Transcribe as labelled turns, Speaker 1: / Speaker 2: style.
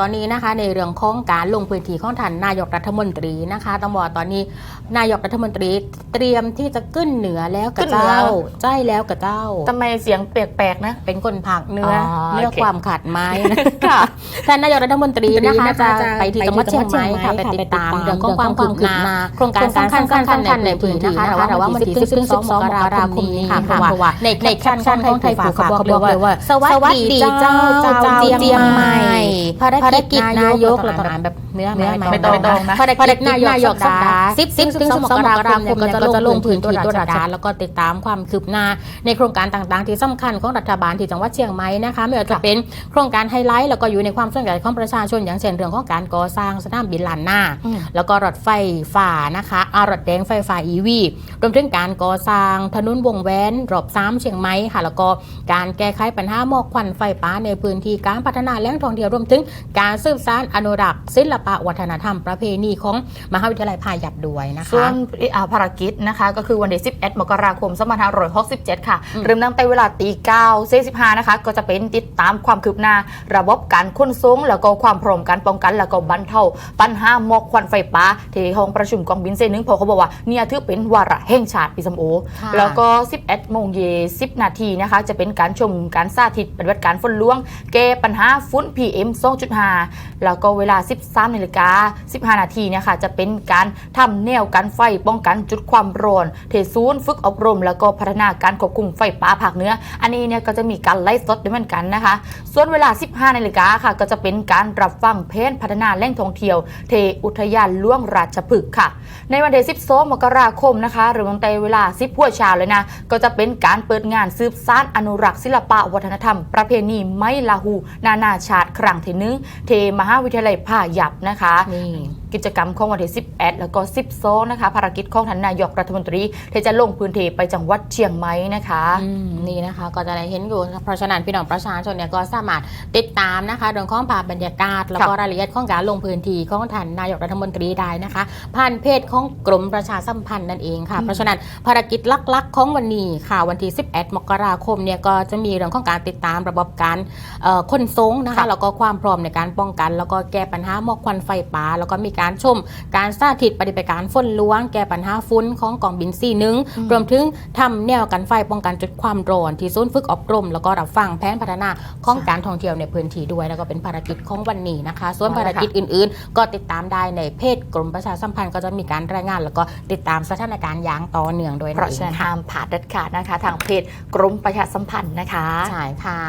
Speaker 1: ตอนนี้นะคะในเรื่องของการลงพื้นที่ของท่านนายกรัฐมนตรีนะคะต้องบอกว่าตอนนี้นายกรัฐมนตรีเตรียมที่จะขึ้นเหนือแล้วกับ
Speaker 2: ขึ้นเหนือ
Speaker 1: เจ้าใช่แล้วกับเจ้า
Speaker 2: ทำไมเสียงแปลกๆนะ
Speaker 1: เป็นคนผักเนื้ออ
Speaker 2: อ
Speaker 1: เลือก
Speaker 2: โอเค
Speaker 1: ความขาดไม้นะ
Speaker 2: ค่ะ
Speaker 1: ท่านนายกรัฐมนตรีนะคะ
Speaker 3: นะคะ
Speaker 1: จะ
Speaker 3: จะ
Speaker 1: ไปที่จังหวัดเชียงใหม่ค่ะ
Speaker 3: ไป
Speaker 1: ไป
Speaker 3: ติ
Speaker 1: ติ
Speaker 3: ด
Speaker 1: ด
Speaker 3: ตา
Speaker 1: ตามม
Speaker 3: เรื่
Speaker 1: เรื่
Speaker 3: อ
Speaker 1: องง
Speaker 3: ข
Speaker 1: ข
Speaker 3: อ
Speaker 1: องงความม
Speaker 3: คาวคื
Speaker 1: คื
Speaker 3: บบห
Speaker 1: ห
Speaker 3: น้า
Speaker 1: น้าโครงการสำคัญสำคัญในพื้นที่นะคะแต่ว่าวันที่12มกราคมนี้ค่ะเพราะว่าในในแคปชั่นของไทยผูกเขาบอกเลยว่า สวัสดีเจ้าเจ้าเจียมใหม่ภารกิจนายกเราต้องอ่านแบบเนื้อ
Speaker 2: เนื้อ
Speaker 1: ไม้
Speaker 2: ไม่ต้องไม่ต้องนะ
Speaker 1: ภารกิจนายกสัปดาห์10 10 12มกราคมเนี่ยก็จะลงพื้นที่ตัวราชการแล้วก็ติดตามความคืบหน้าในโครงการต่างๆ ที่สำคัญของรัฐบาลที่จังหวัดเชียงใหม่นะคะไม่ว่าจะเป็นโครงการไฮไลท์แล้วก็อยู่ในความสนใจของประชาชนอย่างเช่นเรื่องของการก่อสร้างสนามบินลานหน้า
Speaker 2: อืม
Speaker 1: แล้วก็รถไฟฟ้านะคะอารถแดงไฟฟ้า EV รวมถึงการก่อสร้างถนนวงแหวนรอบซ้ำเชียงใหม่ค่ะ แล้วก็การแก้ไขปัญหาหมอกควันไฟป่าในพื้นที่การพัฒนาแหล่งท่องเที่ยวรวมถึงการสืบสานอนุรักษ์ศิลปะวัฒนธรรมประเพณีของมหาวิทยาลัยพายัพด้วยนะคะ
Speaker 2: ส่วนอ่าภารกิจนะคะ ก็คือวันที่11มกราคม2567 ค่ะ
Speaker 1: อืม
Speaker 2: เริ่มตั้งแต่เวลาตี9เซ15นะคะ ก็จะเป็นติดตามความคืบหน้า ระบบการขนส่งแล้วก็ความพร้อมการป้องกัน แล้วก็บรรเทาปัญหาหมอกควันไฟป่าที่ห้องประชุมกองบินเซนึงเพราะเขาบอกว่าเนี่ยถือเป็นวาระแห่งชาติพี่สมโอ
Speaker 1: ค่ะ
Speaker 2: แล้วก็ 11โมงเย10 นาทีนะคะ จะเป็นการชมการสาธิตปฏิบัติการฝนหลวงแก้ปัญหาฝุ่น PM 2.5แล้วก็เวลา 13นาฬิกา15 นาทีเนี่ยค่ะจะเป็นการทำแนวกันไฟป้องกันจุดความร้อนเทศูนย์ฝึกอบรม แล้วก็พัฒนาการควบคุมไฟป่าภาคเนื้อ อันนี้เนี่ยก็จะมีการไล่สดด้วยเหมือนกันนะคะ ส่วนเวลา 15นาฬิกาค่ะ ก็จะเป็นการรับฟังเพนพัฒนาแหล่งท่องเที่ยว เทอุทยานล่วงราชพฤกษ์ค่ะ ในวันที่12มกราคมนะคะ หรือตั้งแต่เวลา 10หัวเช้าเลยนะก็จะเป็นการเปิดงานสืบสานอนุรักษ์ศิลปะวัฒนธรรม ประเพณีไม้ลาหู นานาชาติครั้งที่หนึ่งเทมหาวิทยาลัยพาหยับนะคะ
Speaker 1: นี่
Speaker 2: กิจกรรมของวันที่11แล้วก็ 12 นะคะภารกิจของท่านนายกรัฐมนตรีที่จะลงพื้นที่ไปจังหวัดเชียงใหม่นะคะ
Speaker 1: อืมนี่นะคะก็จะได้เห็นอยู่เพราะฉะนั้นพี่น้องประชาชนเนี่ยก็สามารถติดตามนะคะเรื่องของภาพบรรยากาศ แล้วก็รายละเอียดของการลงพื้นที่ของท่านนายกรัฐมนตรีได้นะคะผ่านเพจของกรมประชาสัมพันธ์นั่นเองค่ะ
Speaker 2: อืม
Speaker 1: เพราะฉะนั้นภารกิจลักๆ ของวันนี้ค่ะวันที่ 11 มกราคมเนี่ยก็จะมีเรื่องของการติดตามระบบการเอ่อขนส่งนะคะ
Speaker 2: ค่ะ
Speaker 1: แล้วก็ความพร้อมในการป้องกัน แล้วก็แก้ปัญหาหมอกควันไฟป่าแล้วก็มีการชม การสาธิตปฏิบัติการฝนหลวง แก้ปัญหาฝุ่นของกองบินซีหนึ่ง
Speaker 2: อืม
Speaker 1: รวมถึงทำแนวกันไฟป้องกันจุดความร้อนที่ศูนย์ฝึกอบรม แล้วก็รับฟังแผนพัฒนาของการท่องเที่ยวในพื้นที่ด้วย แล้วก็เป็นภารกิจของวันนี้นะคะ ส่วน
Speaker 2: เอาละ
Speaker 1: ภารกิจอื่น ๆ ก็ติดตามได้ในเพจกรมประชาสัมพันธ์ก็จะมีการรายงาน แล้วก็ติดตามสถานการณ์อย่างต่อเนื่องด้วย
Speaker 2: เพ
Speaker 1: นั่
Speaker 2: ราะ
Speaker 1: นเอ
Speaker 2: ฉะนั้น
Speaker 1: งค่ะ
Speaker 2: ห้ามผ่าดเด็ดขาดนะคะ ทางเพจกรมประชาสัมพันธ์นะคะ
Speaker 1: ใช่ค่ะ